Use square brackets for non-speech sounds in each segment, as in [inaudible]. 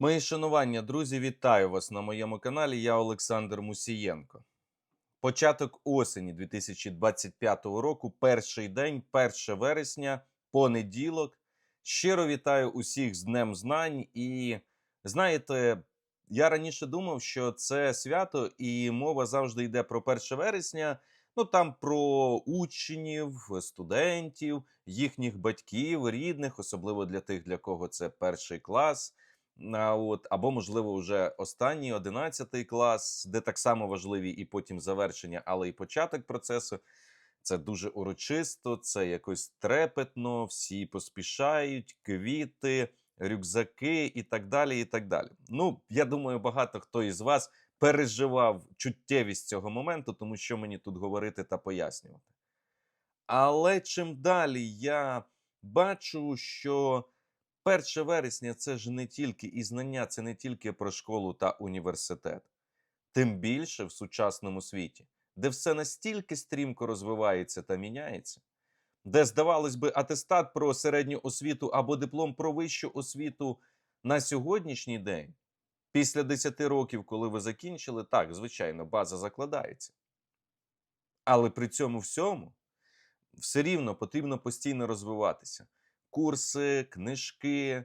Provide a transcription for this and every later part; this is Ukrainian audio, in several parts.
Мої шанування, друзі, вітаю вас на моєму каналі. Я Олександр Мусієнко. Початок осені 2025 року, перший день, 1 вересня, понеділок. Щиро вітаю усіх з Днем Знань. І знаєте, я раніше думав, що це свято, і мова завжди йде про 1 вересня. Ну там про учнів, студентів, їхніх батьків, рідних, особливо для тих, для кого це перший клас. А от, або, можливо, вже останній 11 клас, де так само важливі і потім завершення, але і початок процесу. Це дуже урочисто, це якось трепетно, всі поспішають, квіти, рюкзаки і так далі. і так далі. Ну, я думаю, багато хто із вас переживав чуттєвість цього моменту, тому що мені тут говорити та пояснювати. Але чим далі я бачу, що 1 вересня це ж не тільки і знання, це не тільки про школу та університет, тим більше в сучасному світі, де все настільки стрімко розвивається та міняється, де, здавалось би, атестат про середню освіту або диплом про вищу освіту на сьогоднішній день, після 10 років, коли ви закінчили, так, звичайно, база закладається. Але при цьому всьому все рівно потрібно постійно розвиватися курси, книжки,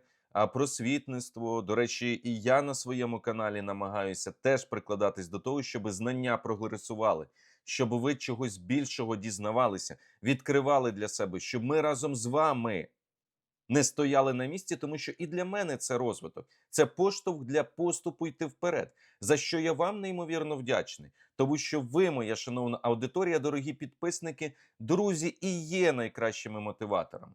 просвітництво. До речі, і я на своєму каналі намагаюся теж прикладатись до того, щоб знання прогресували, щоб ви чогось більшого дізнавалися, відкривали для себе, щоб ми разом з вами не стояли на місці, тому що і для мене це розвиток, це поштовх для поступу йти вперед. За що я вам неймовірно вдячний, тому що ви, моя шановна аудиторія, дорогі підписники, друзі, і є найкращими мотиваторами.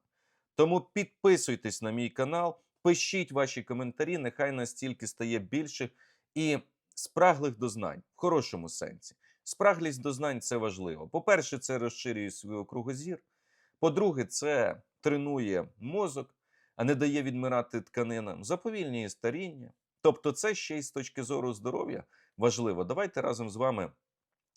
Тому підписуйтесь на мій канал, пишіть ваші коментарі, нехай настільки стає більше і спраглих до знань в хорошому сенсі. Спраглість до знань це важливо. По-перше, це розширює свій кругозір. По-друге, це тренує мозок, а не дає відмирати тканинам, заповільнює старіння. Тобто, це ще й з точки зору здоров'я важливо. Давайте разом з вами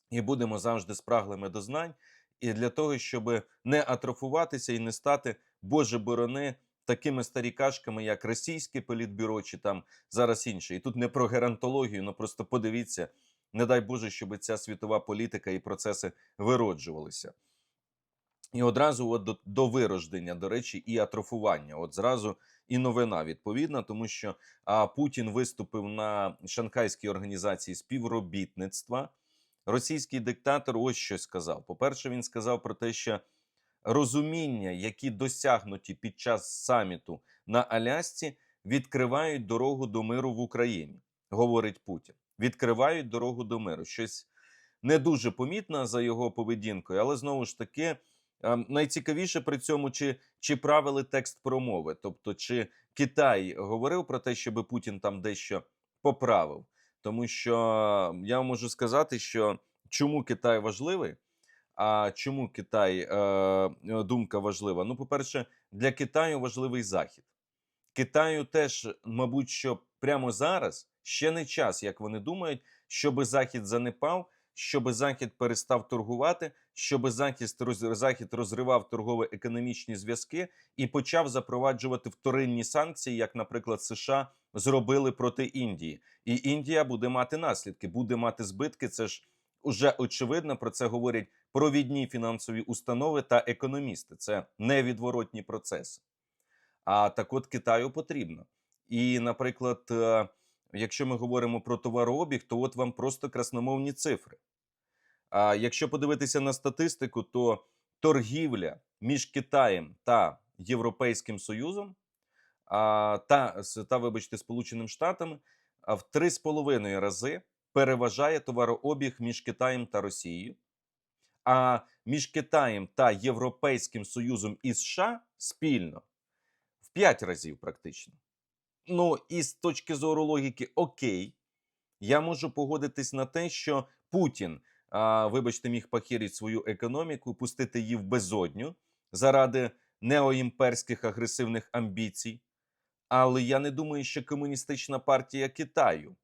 і будемо завжди спраглими до знань, і для того, щоб не атрофуватися і не стати, Боже борони, такими старікашками, як російське політбюро, чи там зараз інше. І тут не про геронтологію, ну просто подивіться, не дай Боже, щоб ця світова політика і процеси вироджувалися. І одразу от до, до вирождення, до речі, і атрофування. От зразу і новина відповідна, тому що а, Путін виступив на Шанхайській організації співробітництва. Російський диктатор ось що сказав. По-перше, він сказав про те, що розуміння, які досягнуті під час саміту на Алясці, відкривають дорогу до миру в Україні, говорить Путін. Відкривають дорогу до миру. Щось не дуже помітно за його поведінкою, але знову ж таки. ем, Найцікавіше при цьому, чи, чи правили текст промови, тобто чи Китай говорив про те, щоб Путін там дещо поправив. Тому що я можу сказати, що чому Китай важливий, а чому Китай е, думка важлива? Ну, по-перше, для Китаю важливий захід. Китаю теж, мабуть, що прямо зараз ще не час, як вони думають, щоб захід занепав, щоб захід перестав торгувати, щоб захід, захід розривав торгово-економічні зв'язки і почав запроваджувати вторинні санкції, як, наприклад, США зробили проти Індії. І Індія буде мати наслідки, буде мати збитки. Це ж уже очевидно. Про це говорять провідні фінансові установи та економісти. Це невідворотні процеси. А так от Китаю потрібно. І, наприклад, е, якщо ми говоримо про товарообіг, то от вам просто красномовні цифри. А якщо подивитися на статистику, то торгівля між Китаєм та Європейським Союзом та, та, вибачте, Сполученими Штатами в 3,5 рази переважає товарообіг між Китаєм та Росією. А між Китаєм та Європейським Союзом і США спільно в 5 разів практично. Ну, і з точки зору логіки, окей, я можу погодитись на те, що Путін, а, вибачте, міг похерити свою економіку, пустити її в безодню заради неоімперських агресивних амбіцій. Але я не думаю, що комуністична партія Китаю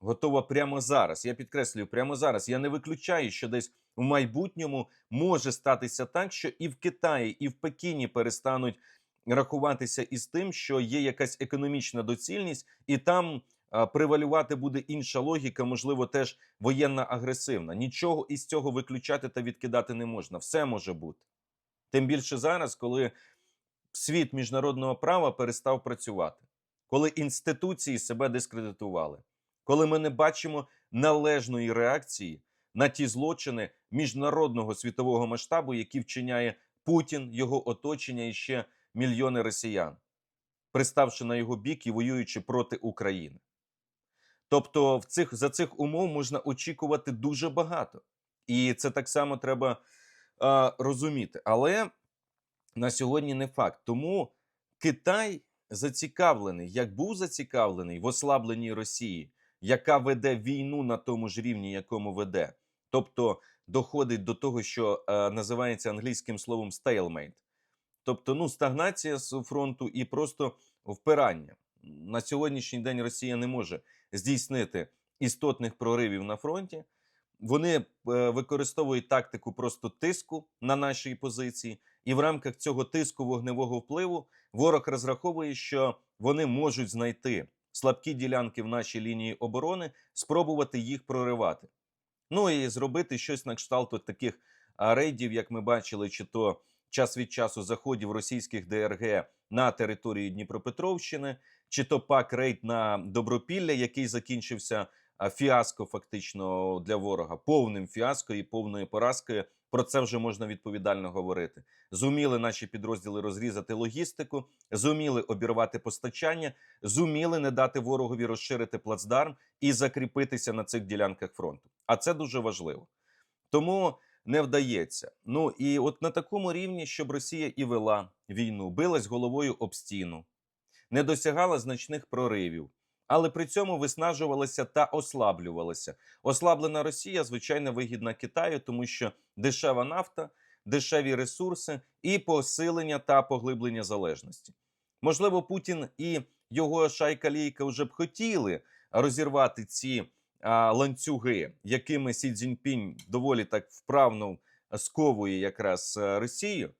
готова прямо зараз. Я підкреслюю, прямо зараз. Я не виключаю, що десь в майбутньому може статися так, що і в Китаї, і в Пекіні перестануть рахуватися із тим, що є якась економічна доцільність, і там превалювати буде інша логіка, можливо, теж воєнна агресивна. Нічого із цього виключати та відкидати не можна. Все може бути. Тим більше зараз, коли світ міжнародного права перестав працювати, коли інституції себе дискредитували, коли ми не бачимо належної реакції на ті злочини міжнародного світового масштабу, які вчиняє Путін, його оточення і ще мільйони росіян, приставши на його бік і воюючи проти України. Тобто, в цих, за цих умов можна очікувати дуже багато. І це так само треба е, розуміти. Але на сьогодні не факт. Тому Китай зацікавлений, як був зацікавлений в ослабленні Росії, яка веде війну на тому ж рівні, якому веде. Тобто доходить до того, що е, називається англійським словом stalemate. Тобто, ну, стагнація з фронту і просто впирання. На сьогоднішній день Росія не може здійснити істотних проривів на фронті. Вони е, використовують тактику просто тиску на нашій позиції, і в рамках цього тиску вогневого впливу ворог розраховує, що вони можуть знайти слабкі ділянки в нашій лінії оборони, спробувати їх проривати. Ну і зробити щось на кшталт таких рейдів, як ми бачили, чи то час від часу заходів російських ДРГ на територію Дніпропетровщини, чи то пак рейд на Добропілля, який закінчився фіаско фактично для ворога, повним фіаско і повною поразкою. Про це вже можна відповідально говорити. Зуміли наші підрозділи розрізати логістику, зуміли обірвати постачання, зуміли не дати ворогові розширити плацдарм і закріпитися на цих ділянках фронту. А це дуже важливо. Тому не вдається. Ну і от на такому рівні, щоб Росія і вела війну, билась головою об стіну, не досягала значних проривів, але при цьому виснажувалася та ослаблювалася. Ослаблена Росія, звичайно, вигідна Китаю, тому що дешева нафта, дешеві ресурси і посилення та поглиблення залежності. Можливо, Путін і його шайка лійка вже б хотіли розірвати ці а, ланцюги, якими Сі Цзіньпінь доволі так вправно сковує якраз е, Росію.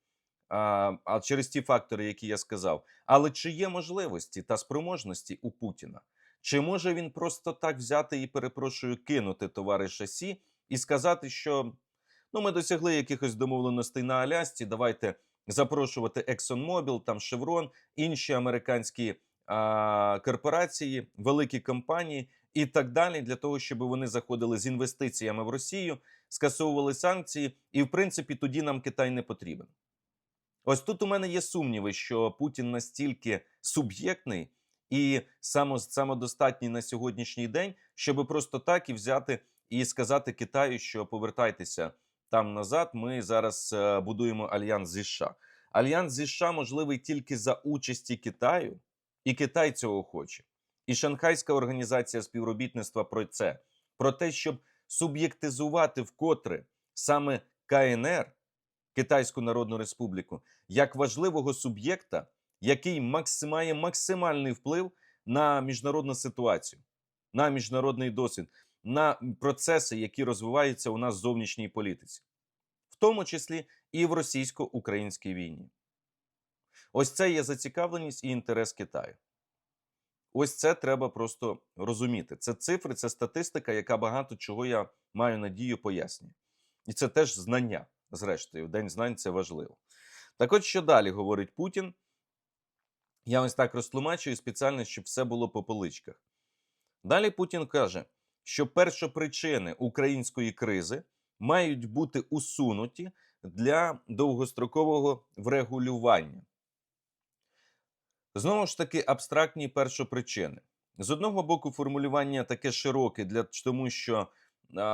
А через ті фактори, які я сказав. Але чи є можливості та спроможності у Путіна? Чи може він просто так взяти і перепрошую кинути товариша Сі і сказати, що ну ми досягли якихось домовленостей на Алясці, давайте запрошувати ExxonMobil, там Chevron, інші американські а, корпорації, великі компанії і так далі, для того, щоб вони заходили з інвестиціями в Росію, скасовували санкції, і в принципі тоді нам Китай не потрібен. Ось тут у мене є сумніви, що Путін настільки суб'єктний і само, самодостатній на сьогоднішній день, щоб просто так і взяти і сказати Китаю, що повертайтеся там назад. Ми зараз е, будуємо альянс зі США. Альянс зі США можливий тільки за участі Китаю, і Китай цього хоче. І Шанхайська організація співробітництва про це, про те, щоб суб'єктизувати вкотре саме КНР, Китайську Народну Республіку, як важливого суб'єкта, який має максимальний вплив на міжнародну ситуацію, на міжнародний досвід, на процеси, які розвиваються у нас в зовнішній політиці, в тому числі і в російсько-українській війні. Ось це є зацікавленість і інтерес Китаю. Ось це треба просто розуміти. Це цифри, це статистика, яка багато чого я маю надію пояснює. І це теж знання. Зрештою, в День знань це важливо. Так от що далі говорить Путін? Я ось так розтлумачую спеціально, щоб все було по поличках. Далі Путін каже, що першопричини української кризи мають бути усунуті для довгострокового врегулювання. Знову ж таки, абстрактні першопричини. З одного боку, формулювання таке широке, для тому що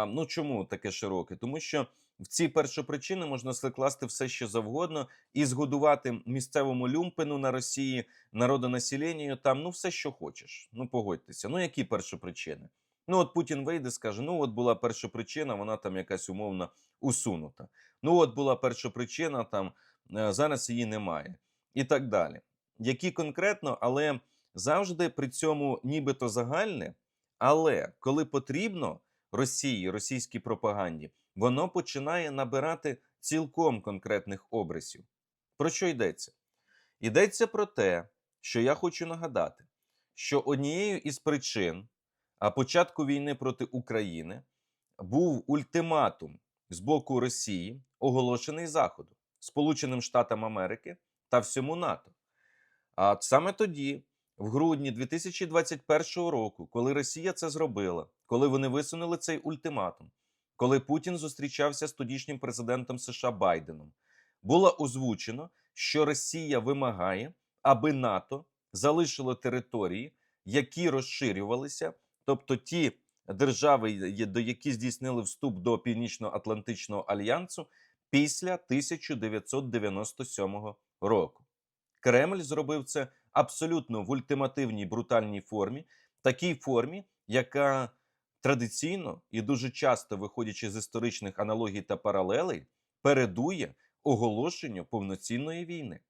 ну чому таке широке? Тому що в ці першопричини можна скласти все, що завгодно, і згодувати місцевому люмпену на Росії, народонаселенню, там ну все, що хочеш. Ну погодьтеся. Ну які першопричини? Ну от Путін вийде, скаже: ну от була першопричина, вона там якась умовно усунута. Ну от була першопричина, там е, зараз її немає, і так далі. Які конкретно, але завжди при цьому нібито загальне. Але коли потрібно Росії, російській пропаганді, воно починає набирати цілком конкретних обрисів. Про що йдеться? Йдеться про те, що я хочу нагадати, що однією із причин початку війни проти України був ультиматум з боку Росії, оголошений Заходу, Сполученим Штатам Америки та всьому НАТО. А саме тоді, в грудні 2021 року, коли Росія це зробила, коли вони висунули цей ультиматум, коли Путін зустрічався з тодішнім президентом США Байденом, було озвучено, що Росія вимагає, аби НАТО залишило території, які розширювалися, тобто ті держави, до які здійснили вступ до Північно-Атлантичного альянсу після 1997 року. Кремль зробив це абсолютно в ультимативній брутальній формі, такій формі, яка традиційно і дуже часто, виходячи з історичних аналогій та паралелей, передує оголошенню повноцінної війни.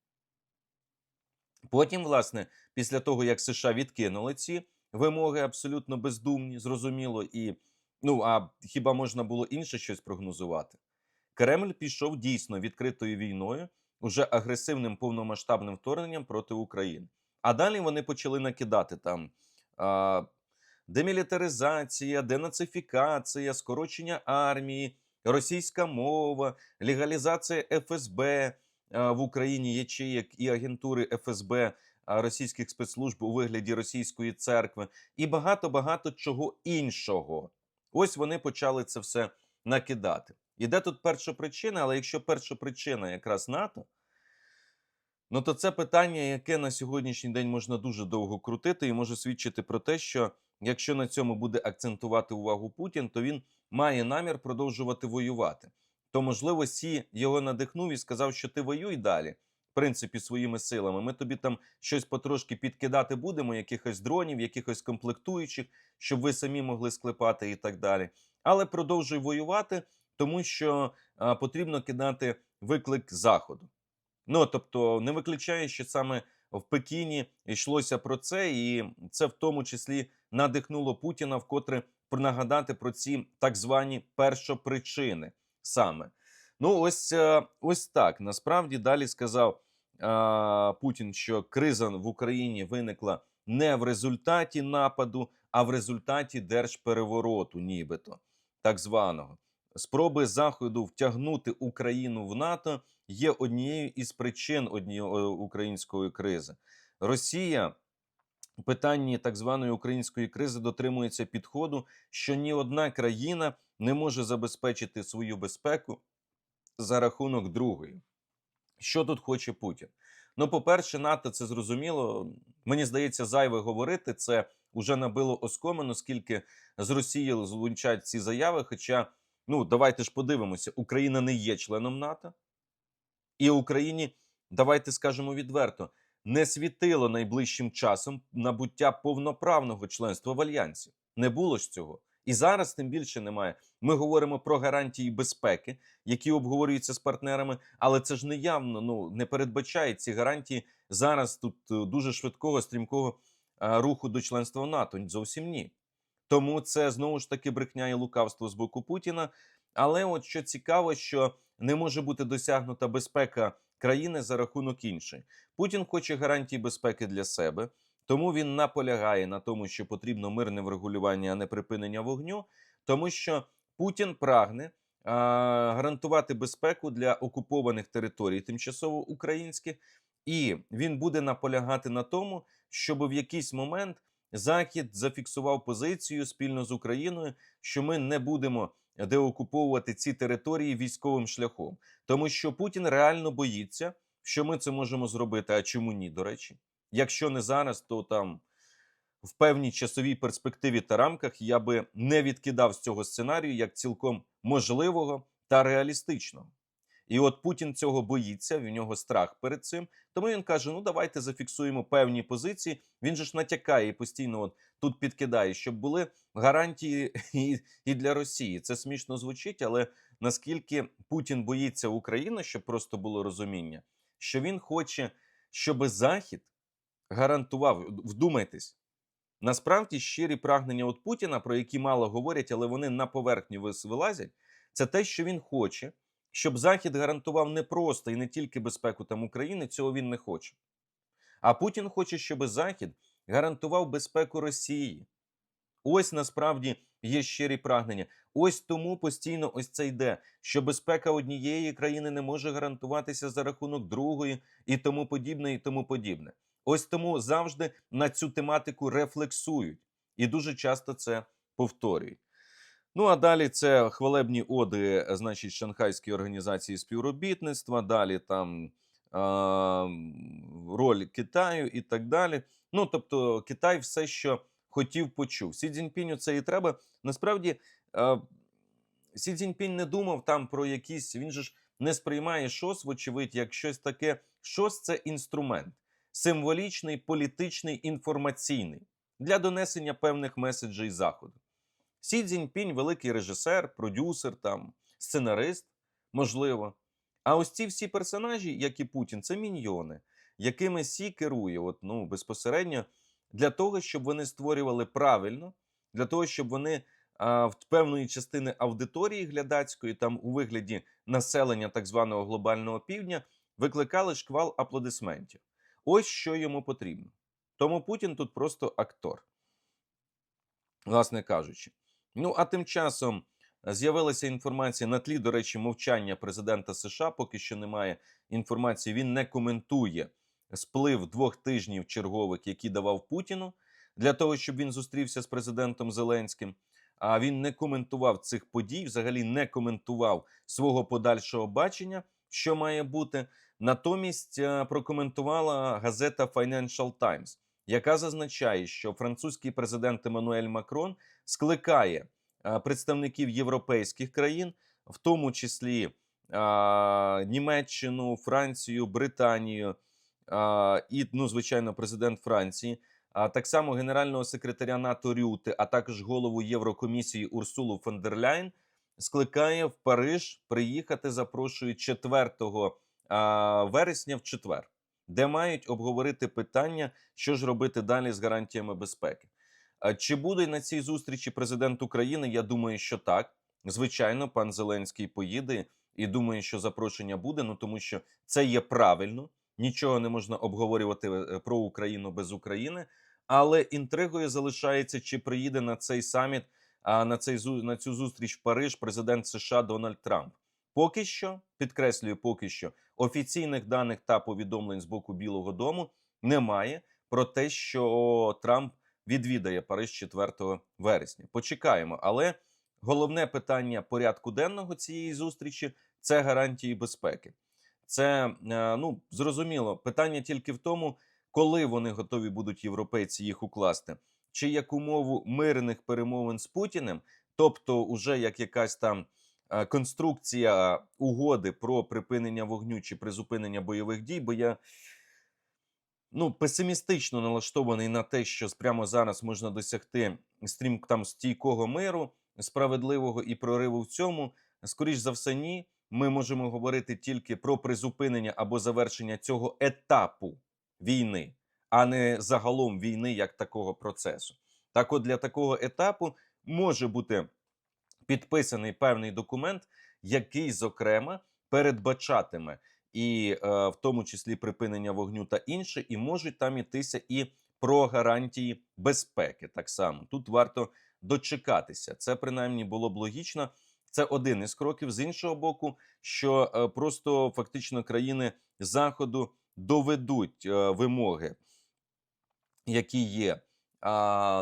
Потім, власне, після того, як США відкинули ці вимоги абсолютно бездумні, зрозуміло, і ну а хіба можна було інше щось прогнозувати? Кремль пішов дійсно відкритою війною, уже агресивним повномасштабним вторгненням проти України. А далі вони почали накидати там а, демілітаризація, денацифікація, скорочення армії, російська мова, легалізація ФСБ в Україні ячеєк і агентури ФСБ російських спецслужб у вигляді російської церкви, і багато багато чого іншого. Ось вони почали це все накидати. І де тут перша причина? Але якщо перша причина якраз НАТО, ну то це питання, яке на сьогоднішній день можна дуже довго крутити, і може свідчити про те, що якщо на цьому буде акцентувати увагу Путін, то він має намір продовжувати воювати. То, можливо, Сі його надихнув і сказав, що ти воюй далі, в принципі, своїми силами. Ми тобі там щось потрошки підкидати будемо, якихось дронів, якихось комплектуючих, щоб ви самі могли склепати і так далі. Але продовжуй воювати, тому що а, потрібно кидати виклик заходу. Ну тобто, не виключає, що саме в Пекіні йшлося про це, і це в тому числі надихнуло Путіна вкотре нагадати про ці так звані першопричини саме. Ну, ось, е, ось так. Насправді далі сказав а, Путін, що криза в Україні виникла не в результаті нападу, а в результаті держперевороту, нібито так званого. Спроби Заходу втягнути Україну в НАТО є однією із причин однієї е, української кризи. Росія у питанні так званої української кризи дотримується підходу, що ні одна країна не може забезпечити свою безпеку за рахунок другої. Що тут хоче Путін? Ну, по-перше, НАТО це зрозуміло. Мені здається, зайве говорити. Це вже набило оскомину, скільки з Росії звучать ці заяви. Хоча, ну давайте ж подивимося, Україна не є членом НАТО, і Україні, давайте скажемо відверто, не світило найближчим часом набуття повноправного членства в альянсі. Не було ж цього. І зараз тим більше немає. Ми говоримо про гарантії безпеки, які обговорюються з партнерами, але це ж не явно ну не передбачає ці гарантії зараз тут е, дуже швидкого, стрімкого е, руху до членства в НАТО. Зовсім ні. Тому це знову ж таки брехня і лукавство з боку Путіна. Але от що цікаво, що не може бути досягнута безпека країни за рахунок іншої. Путін хоче гарантії безпеки для себе, тому він наполягає на тому, що потрібно мирне врегулювання, а не припинення вогню, тому що Путін прагне а, гарантувати безпеку для окупованих територій, тимчасово українських, і він буде наполягати на тому, щоб в якийсь момент Захід зафіксував позицію спільно з Україною, що ми не будемо деокуповувати ці території військовим шляхом, тому що Путін реально боїться, що ми це можемо зробити. А чому ні? До речі, якщо не зараз, то там в певній часовій перспективі та рамках я би не відкидав з цього сценарію як цілком можливого та реалістичного. І от Путін цього боїться, в нього страх перед цим. Тому він каже: ну давайте зафіксуємо певні позиції. Він же ж натякає і постійно от тут підкидає, щоб були гарантії [laughs] і, і для Росії. Це смішно звучить, але наскільки Путін боїться України, щоб просто було розуміння, що він хоче, щоб Захід гарантував, вдумайтесь. Насправді щирі прагнення от Путіна, про які мало говорять, але вони на поверхню вилазять, це те, що він хоче, щоб Захід гарантував не просто і не тільки безпеку там України, цього він не хоче. А Путін хоче, щоб Захід гарантував безпеку Росії. Ось насправді є щирі прагнення. Ось тому постійно ось це йде, що безпека однієї країни не може гарантуватися за рахунок другої, і тому подібне, і тому подібне. Ось тому завжди на цю тематику рефлексують і дуже часто це повторюють. Ну а далі це хвалебні оди, е, значить, Шанхайської організації співробітництва. Далі там а, роль Китаю і так далі. Ну тобто, Китай все, що хотів, почув. Сі Цзіньпіню це і треба. Насправді, а, Сі Цзіньпінь не думав там про якісь. Він же ж не сприймає ШОС, вочевидь, як щось таке. ШОС це інструмент символічний, політичний, інформаційний для донесення певних меседжей заходу. Сі Цзіньпінь – великий режисер, продюсер, там, сценарист, можливо. А ось ці всі персонажі, як і Путін, це міньйони, якими Сі керує от, ну, безпосередньо для того, щоб вони створювали правильно, для того, щоб вони а, в певної частини аудиторії глядацької, там у вигляді населення так званого глобального півдня, викликали шквал аплодисментів. Ось що йому потрібно. Тому Путін тут просто актор, власне кажучи. Ну а тим часом з'явилася інформація на тлі, до речі, мовчання президента США. Поки що немає інформації. Він не коментує сплив двох тижнів чергових, які давав Путіну, для того, щоб він зустрівся з президентом Зеленським. А він не коментував цих подій, взагалі не коментував свого подальшого бачення, що має бути. Натомість е, прокоментувала газета Financial Times, яка зазначає, що французький президент Еммануель Макрон скликає представників європейських країн, в тому числі Німеччину, Францію, Британію і, ну, звичайно, президент Франції. А так само генерального секретаря НАТО Рюти, а також голову Єврокомісії Урсулу фон дер скликає в Париж приїхати. Запрошує 4 вересня в четвер, де мають обговорити питання, що ж робити далі з гарантіями безпеки. Чи буде на цій зустрічі президент України? Я думаю, що так. Звичайно, пан Зеленський поїде і думаю, що запрошення буде. Ну тому що це є правильно. Нічого не можна обговорювати е, про Україну без України. Але інтригою залишається, чи приїде на цей саміт, а на цей на цю зустріч в Париж президент США Дональд Трамп. Поки що підкреслюю, поки що офіційних даних та повідомлень з боку Білого Дому немає про те, що Трамп відвідає Париж 4 вересня. Почекаємо, але головне питання порядку денного цієї зустрічі це гарантії безпеки. Це е, ну зрозуміло питання тільки в тому, коли вони готові будуть європейці їх укласти, чи як умову мирних перемовин з Путіним, тобто, уже як якась там. Е, конструкція угоди про припинення вогню чи призупинення бойових дій, бо я ну, песимістично налаштований на те, що прямо зараз можна досягти стрім там стійкого миру, справедливого і прориву в цьому. Скоріш за все, ні. Ми можемо говорити тільки про призупинення або завершення цього етапу війни, а не загалом війни як такого процесу. Так, от для такого етапу може бути підписаний певний документ, який, зокрема, передбачатиме і е, в тому числі припинення вогню та інше, і можуть там ітися і про гарантії безпеки. Так само тут варто дочекатися. Це принаймні було б логічно. Це один із кроків з іншого боку, що е, просто фактично країни заходу доведуть е, вимоги, які є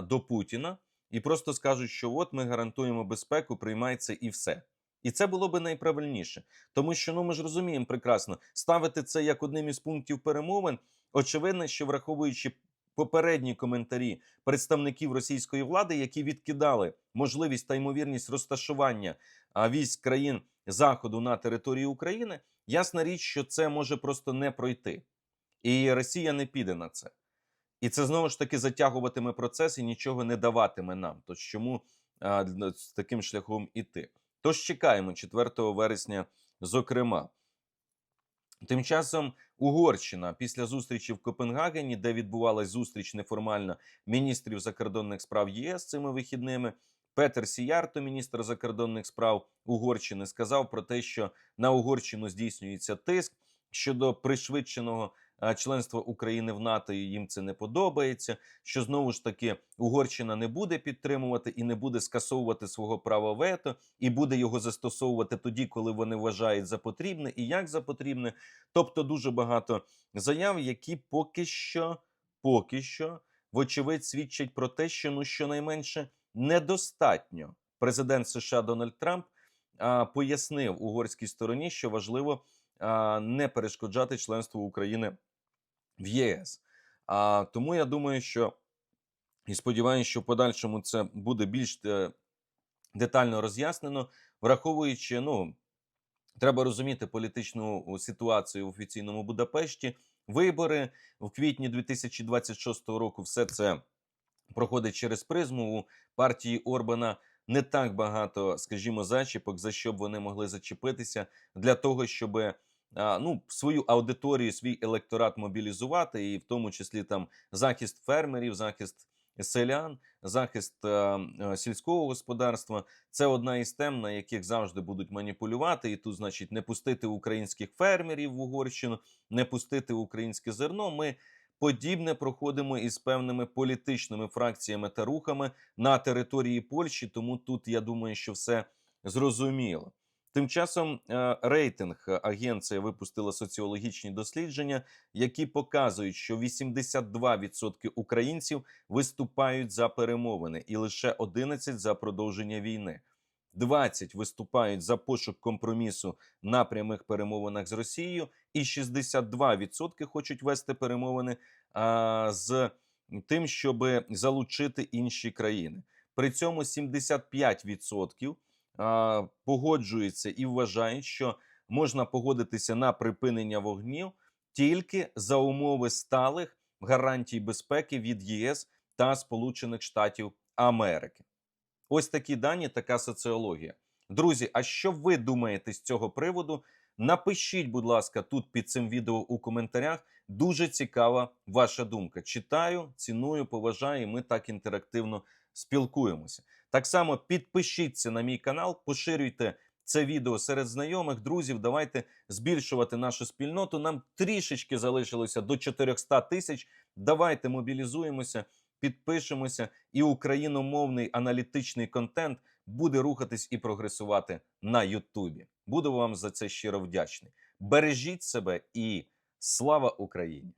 до Путіна, і просто скажуть, що от ми гарантуємо безпеку, приймається і все. І це було би найправильніше, тому що ну ми ж розуміємо прекрасно ставити це як одним із пунктів перемовин. Очевидно, що враховуючи попередні коментарі представників російської влади, які відкидали можливість та ймовірність розташування військ країн заходу на території України, ясна річ, що це може просто не пройти, і Росія не піде на це. І це знову ж таки затягуватиме процес і нічого не даватиме нам. Тож чому з таким шляхом іти? Тож чекаємо 4 вересня, зокрема. Тим часом Угорщина після зустрічі в Копенгагені, де відбувалась зустріч неформальна міністрів закордонних справ ЄС цими вихідними, Петер Сіярто, міністр закордонних справ Угорщини, сказав про те, що на Угорщину здійснюється тиск щодо пришвидшеного членства України в НАТО, і їм це не подобається. Що знову ж таки Угорщина не буде підтримувати і не буде скасовувати свого права вето, і буде його застосовувати тоді, коли вони вважають за потрібне, і як за потрібне. Тобто дуже багато заяв, які поки що, поки що, вочевидь, свідчать про те, що ну щонайменше недостатньо. Президент США Дональд Трамп а, пояснив угорській стороні, що важливо не перешкоджати членству України в ЄС. А, тому я думаю, що і сподіваюся, що в подальшому це буде більш е, детально роз'яснено, враховуючи, ну треба розуміти політичну ситуацію в офіційному Будапешті. Вибори в квітні 2026 року. Все це проходить через призму у партії Орбана. Не так багато, скажімо, зачіпок, за що б вони могли зачепитися для того, щоб ну, свою аудиторію, свій електорат мобілізувати, і в тому числі там захист фермерів, захист селян, захист е, е, сільського господарства. Це одна із тем, на яких завжди будуть маніпулювати. І тут, значить, не пустити українських фермерів в Угорщину, не пустити українське зерно. Ми подібне проходимо із певними політичними фракціями та рухами на території Польщі. Тому тут я думаю, що все зрозуміло. Тим часом е, рейтинг агенція випустила соціологічні дослідження, які показують, що 82% українців виступають за перемовини, і лише 11% за продовження війни. 20 виступають за пошук компромісу на прямих перемовинах з Росією, і 62% хочуть вести перемовини а, з тим, щоб залучити інші країни. При цьому 75% а, погоджуються і вважають, що можна погодитися на припинення вогнів тільки за умови сталих гарантій безпеки від ЄС та Сполучених Штатів Америки. Ось такі дані, така соціологія. Друзі, а що ви думаєте з цього приводу? Напишіть, будь ласка, тут під цим відео у коментарях. Дуже цікава ваша думка. Читаю, ціную, поважаю. і Ми так інтерактивно спілкуємося. Так само підпишіться на мій канал, поширюйте це відео серед знайомих, друзів. Давайте збільшувати нашу спільноту. Нам трішечки залишилося до 400 тисяч. Давайте мобілізуємося, підпишемося, і україномовний аналітичний контент буде рухатись і прогресувати на Ютубі. Буду вам за це щиро вдячний. Бережіть себе і слава Україні!